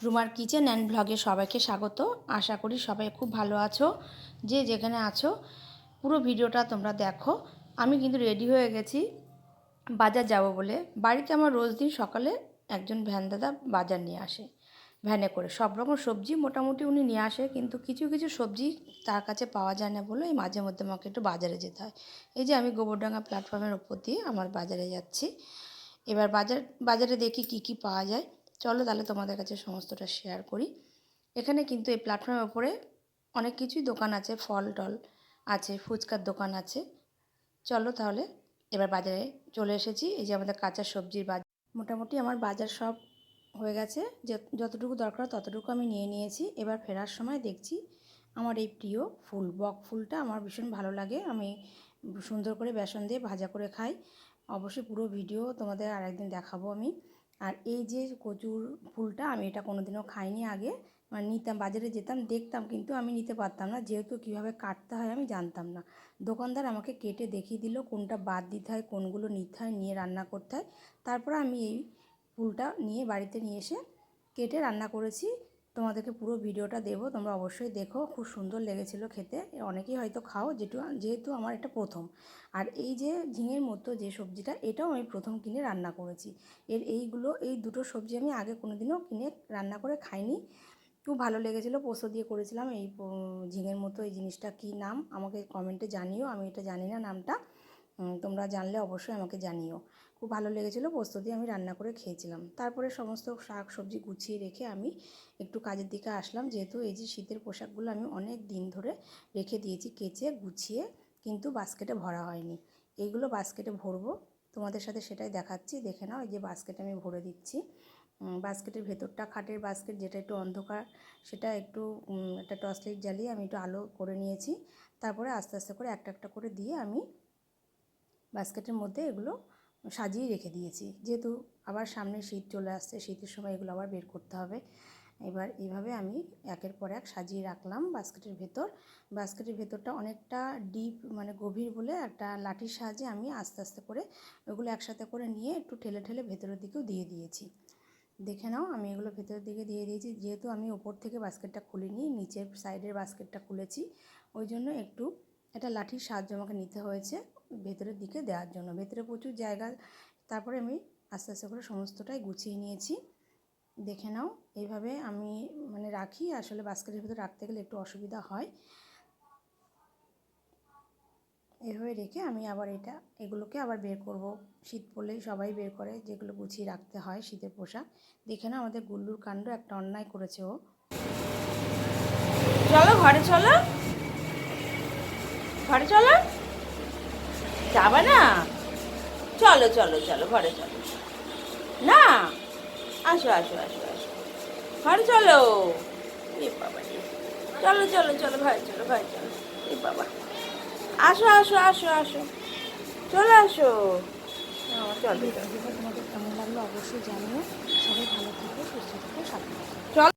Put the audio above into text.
রুমার kitchen and ব্লগে সবাইকে স্বাগত। আশা করি সবাই খুব ভালো আছো। যে যেখানে আছো, পুরো ভিডিওটা তোমরা দেখো। আমি কিন্তু রেডি হয়ে গেছি বাজার যাব বলে। বাড়িতে আমার রোজ দিন সকালে একজন ভ্যান দাদা বাজার নিয়ে আসে, ভ্যানে করে। সব রকম সবজি মোটামুটি উনি নিয়ে আসে, কিন্তু কিছু কিছু সবজি তার কাছে পাওয়া যায় না বলে এই মাঝে মধ্যে আমাকে একটু বাজারে যেতে হয়। এই যে আমি গোবরডাঙ্গা প্ল্যাটফর্মের ওপর দিয়ে আমার বাজারে যাচ্ছি। এবার বাজার, বাজারে দেখি কি কি পাওয়া যায়। চলো তাহলে তোমাদের কাছে সমস্তটা শেয়ার করি। এখানে কিন্তু এই প্ল্যাটফর্মের ওপরে অনেক কিছুই দোকান আছে, ফল টল আছে, ফুচকার দোকান আছে। চলো তাহলে এবার বাজারে চলে এসেছি। এই যে আমাদের কাঁচা সবজির বাজার মোটামুটি আমার বাজার সব হয়ে গেছে। যত- যতটুকু দরকার ততটুকু আমি নিয়ে নিয়েছি। এবার ফেরার সময় দেখছি আমার এই প্রিয় ফুল, বক ফুলটা আমার ভীষণ ভালো লাগে। আমি সুন্দর করে বেসন দিয়ে ভাজা করে খাই। অবশ্যই পুরো ভিডিও তোমাদের আরেকদিন দেখাবো আমি। আর এই যে কচুর ফুলটা আমি এটা কোনোদিনও খাইনি আগে। মানে নিতাম, বাজারে যেতাম, দেখতাম, কিন্তু আমি নিতে পারতাম না। যেহেতু কীভাবে কাটতে হয় আমি জানতাম না। দোকানদার আমাকে কেটে দেখিয়ে দিল কোনটা বাদ দিতে হয়, কোনগুলো নিতে হয়, নিয়ে রান্না করতে হয়। তারপর আমি এই ফুলটা নিয়ে বাড়িতে নিয়ে এসে কেটে রান্না করেছি। তোমাদেরকে পুরো ভিডিওটা দেবো, তোমরা অবশ্যই দেখো, খুব সুন্দর লেগেছিল খেতে। অনেকেই হয়তো খাও, যেটু, যেহেতু আমার এটা প্রথম। আর এই যে ঝিঙের মতো যে সবজিটা, এটাও আমি প্রথম কিনে রান্না করেছি। এর এইগুলো, এই দুটো সবজি আমি আগে কোনো দিনও কিনে, রান্না করে খাইনি। খুব ভালো লেগেছিলো, পোস্ত দিয়ে করেছিলাম। এই ঝিঙের মতো এই জিনিসটা কী নাম? আমাকে কমেন্টে জানিও, আমি এটা জানি না নামটা। তোমরা জানলে অবশ্যই আমাকে জানিও। খুব ভালো লেগেছিলো পোস্ত দিয়ে আমি রান্না করে খেয়েছিলাম। তারপরে সমস্ত শাক সবজি গুছিয়ে রেখে আমি একটু কাজের দিকে আসলাম। যেহেতু এই যে শীতের পোশাকগুলো আমি অনেক দিন ধরে রেখে দিয়েছি, কেচে, গুছিয়ে কিন্তু বাস্কেটে ভরা হয়নি। এইগুলো বাস্কেটে ভরবো। তোমাদের সাথে সেটাই দেখাচ্ছি। দেখে নাও, এই যে বাস্কেটে আমি ভরে দিচ্ছি। বাস্কেটের ভেতরটা খাটের বাস্কেট যেটা একটু অন্ধকার, সেটা একটু একটা টর্চ লাইট জ্বালিয়ে আমি একটু আলো করে নিয়েছি। তারপরে আস্তে আস্তে করে একটা একটা করে দিয়ে আমি বাস্কেটের মধ্যে এগুলো সাজিয়ে রেখে দিয়েছি। যেহেতু আবার সামনে শীত চলে আসছে, শীতের সময় এগুলো আবার বের করতে হবে। এবার এইভাবে আমি একের পর এক সাজিয়ে রাখলাম বাস্কেটের ভেতর। বাস্কেটের ভেতরটা অনেকটা ডিপ মানে গভীর বলে একটা লাঠির সাহায্যে আমি আস্তে আস্তে করে ওগুলো একসাথে করে নিয়ে একটু ঠেলে ঠেলে ভেতরের দিকেও দিয়ে দিয়েছি। দেখে নাও, আমি এগুলো ভেতরের দিকে দিয়ে দিয়েছি। যেহেতু আমি ওপর থেকে বাস্কেটটা খুলিনি, নিচের সাইডের বাস্কেটটা খুলেছি, ওই জন্য একটু একটা লাঠির সাহায্য আমাকে নিতে হয়েছে। ভেতরের দিকে দেওয়ার জন্য। ভেতরে প্রচুর জায়গা, তারপরে আমি আস্তে আস্তে করে সমস্তটাই গুছিয়ে নিয়েছি। দেখে নাও, এইভাবে আমি মানে রাখি। আসলে বাস্কেটের ভিতরে রাখতে গেলে একটু অসুবিধা হয়। এভাবে রেখে আমি আবার এটা, এগুলোকে আবার বের করব। শীত পড়লেই সবাই বের করে, যেগুলো গুছিয়ে রাখতে হয় শীতের পোশাক। দেখে না আমাদের গুল্লুর কাণ্ড, একটা অন্যায় করেছে ও। চলো, ঘরে চলো। ঘরে চলো। যাবে না? চলো চলো চলো ঘরে চলো। না? আসো আসো আসো আসো। ঘরে চলো। এ বাবা। চলো চলো চলো ভাই চলো ভাই চলো। এ বাবা। আসো আসো আসো আসো। চলে আসো। চলো কেমন লাগল অবশ্যই জানিও। সবাই ভালো থাকো সুস্থ থাকো সাথে চল।